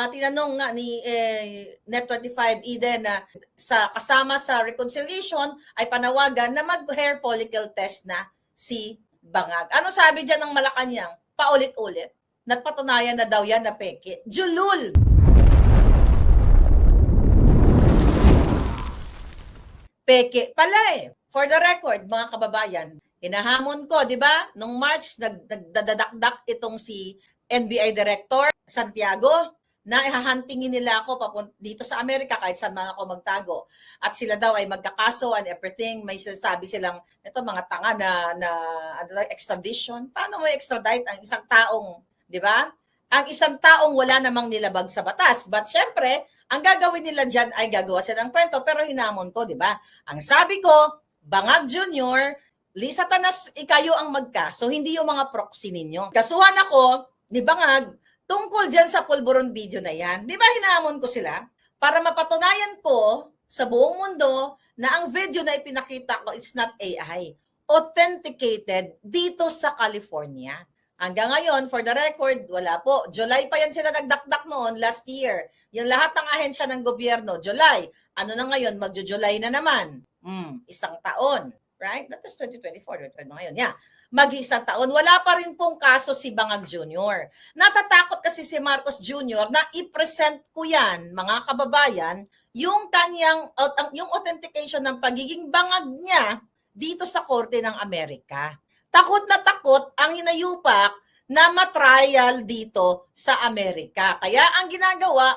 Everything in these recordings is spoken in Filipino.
uh, tinanong nga ni eh, Net25 Eden na sa kasama sa reconciliation ay panawagan na mag-hair follicle test na si Bangag. Ano sabi diyan ng Malacanang? Paulit-ulit. Nagpatunayan na daw yan na peke. Julul! Peke pala eh. For the record, mga kababayan, hinahamon ko, di ba? Nung March, nag, nagdadakdak itong si NBI Director Santiago na ihahantingin nila ako papunt dito sa Amerika kahit saan man ako magtago. At sila daw ay magkakaso and everything. May sinasabi silang, ito mga tanga na, na ano, extradition. Paano mo extradite ang isang taong, di ba? Ang isang taong wala namang nilabag sa batas. But syempre, ang gagawin nila dyan ay gagawa sila ng kwento. Pero hinamon ko, di ba? Ang sabi ko, Bangag Jr., Lisa Tanas, ikayo ang magkaso, hindi yung mga proxy ninyo. Kasuhan ako ni Bangag tungkol dyan sa pulburon video na yan. Di ba hinamon ko sila? Para mapatunayan ko sa buong mundo na ang video na ipinakita ko is not AI. Authenticated dito sa California. Hanggang ngayon, for the record, wala po. July pa yan sila nagdakdak noon, last year. Yung lahat ng ahensya ng gobyerno, July. Ano na ngayon, magjo-July na naman. Mm, isang taon. Right? That is 2024. 2025 na ngayon. Yeah. Mag-isang taon. Wala pa rin pong kaso si Bangag Jr. Natatakot kasi si Marcos Jr. na i-present ko yan, mga kababayan, yung kanyang, yung authentication ng pagiging bangag niya dito sa Korte ng Amerika. Takot na takot ang hinayupak na matrial dito sa Amerika. Kaya ang ginagawa,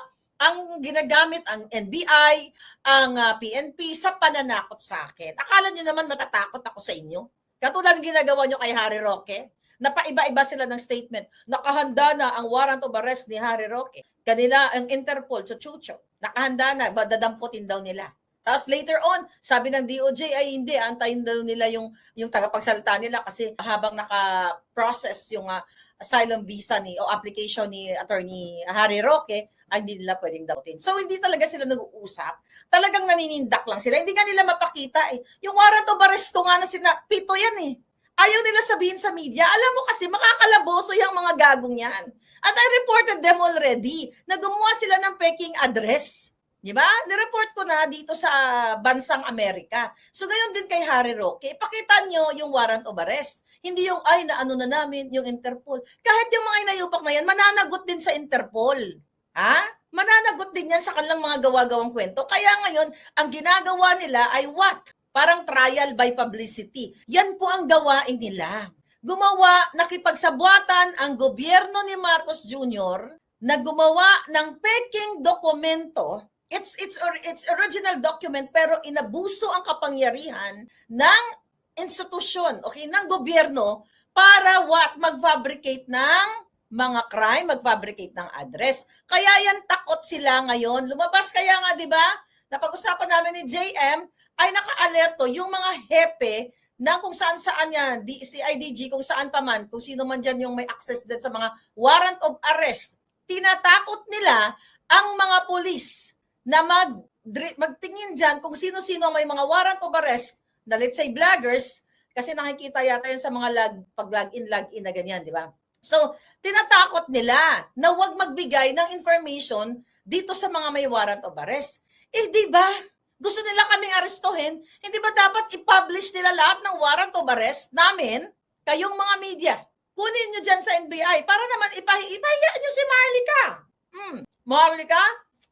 ang ginagamit ang NBI, ang PNP sa pananakot sa akin. Akala niyo naman matatakot ako sa inyo? Katulad ng ginagawa niyo kay Harry Roque, napaiba-iba sila ng statement. Nakahanda na ang warrant of arrest ni Harry Roque. Kanila ang Interpol, Chuchucho. Nakahanda na, dadamputin daw nila. Tapos later on, sabi ng DOJ ay hindi, antayin daw nila yung, yung tagapagsalita nila kasi habang naka-process yung uh, asylum visa ni o application ni attorney Harry Roque, ay hindi nila pwedeng daputin. So hindi talaga sila nag-uusap. Talagang naninindak lang sila. Hindi nga nila mapakita eh. Yung warrant of arrest ko nga na sina, pito yan eh. Ayaw nila sabihin sa media. Alam mo kasi makakalaboso yung mga gagong yan. At I reported them already na gumawa sila ng peking address. Di ba? Nireport ko na dito sa bansang Amerika. So ngayon din kay Harry Roque, ipakita nyo yung warrant of arrest. Hindi yung, ay, na ano na namin, yung Interpol. Kahit yung mga inayupak na yan, mananagot din sa Interpol. Ha? Mananagot din yan sa kanilang mga gawa-gawang kwento. Kaya ngayon, ang ginagawa nila ay what? Parang trial by publicity. Yan po ang gawain nila. Gumawa, nakipagsabwatan ang gobyerno ni Marcos Jr. na gumawa ng peking dokumento It's it's it's original document pero inabuso ang kapangyarihan ng institusyon, okay, ng gobyerno para what mag-fabricate ng mga crime, mag-fabricate ng address. Kaya yan takot sila ngayon. Lumabas kaya nga, 'di ba? Napag-usapan namin ni JM ay naka-alerto yung mga hepe na kung saan saan yan, CIDG, kung saan pa man, kung sino man dyan yung may access din sa mga warrant of arrest, tinatakot nila ang mga pulis na mag magtingin diyan kung sino-sino may mga warrant of arrest na let's say vloggers kasi nakikita yata yan sa mga lag, pag log in log in na ganyan, di ba? So, tinatakot nila na wag magbigay ng information dito sa mga may warrant of arrest. Eh, di ba? Gusto nila kaming arestuhin, hindi ba dapat i-publish nila lahat ng warrant of arrest namin, kayong mga media? Kunin nyo dyan sa NBI para naman ipahi ipahiya nyo si Marlica. Hmm. Marlica,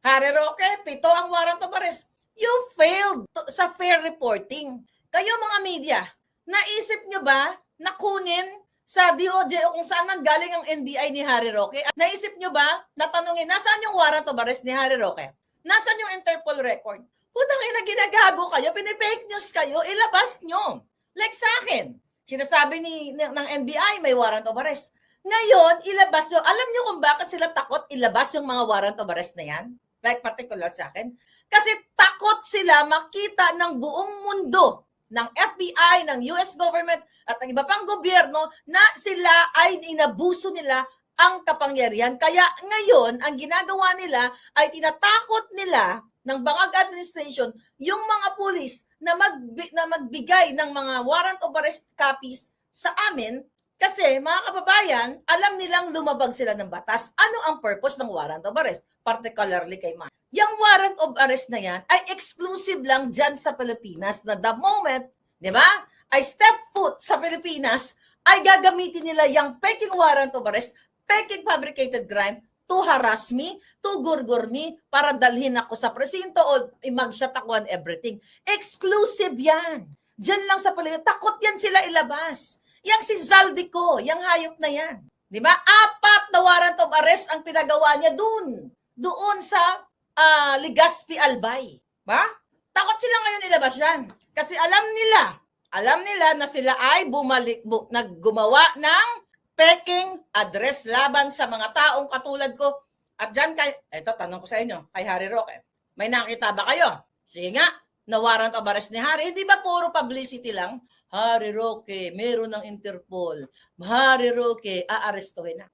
Harry Roque, pito ang warrant of arrest. You failed to, sa fair reporting. Kayo mga media, naisip nyo ba na kunin sa DOJ o kung saan man galing ang NBI ni Harry Roque? Naisip nyo ba na tanungin, nasaan yung warrant of arrest ni Harry Roque? Nasaan yung Interpol record? Putang ina, ginagago kayo, pinipake news kayo, ilabas nyo. Like sa akin, sinasabi ni ng NBI may warrant of arrest. Ngayon, ilabas nyo. Alam nyo kung bakit sila takot ilabas yung mga warrant of arrest na yan? Like particular sa akin. Kasi takot sila makita ng buong mundo ng FBI, ng US government at ng iba pang gobyerno na sila ay inabuso nila ang kapangyarihan. Kaya ngayon, ang ginagawa nila ay tinatakot nila ng Bangag Administration yung mga pulis na, mag, na magbigay ng mga warrant of arrest copies sa amin Kasi mga kababayan, alam nilang lumabag sila ng batas. Ano ang purpose ng warrant of arrest? Particularly kay Ma. Yung warrant of arrest na yan ay exclusive lang dyan sa Pilipinas na the moment, di ba, ay step foot sa Pilipinas, ay gagamitin nila yung peking warrant of arrest, peking fabricated crime to harass me, to gurgur me, para dalhin ako sa presinto o i-mugshot ako and everything. Exclusive yan. Diyan lang sa Pilipinas. Takot yan sila ilabas. Yang si Zaldico, yang hayop na yan. Di ba? Apat na warrant of arrest ang pinagawa niya doon. Doon sa ah, Legazpi Albay. Ba? Takot sila ngayon ilabas yan. Kasi alam nila, alam nila na sila ay bumalik, bu, naggumawa ng peking address laban sa mga taong katulad ko. At dyan kay, eto tanong ko sa inyo, kay Harry Roque, may nakita ba kayo? Sige nga, na warrant of arrest ni Harry, hindi ba puro publicity lang? Harry Roque, meron ng Interpol. Harry Roque, aarestuhin na.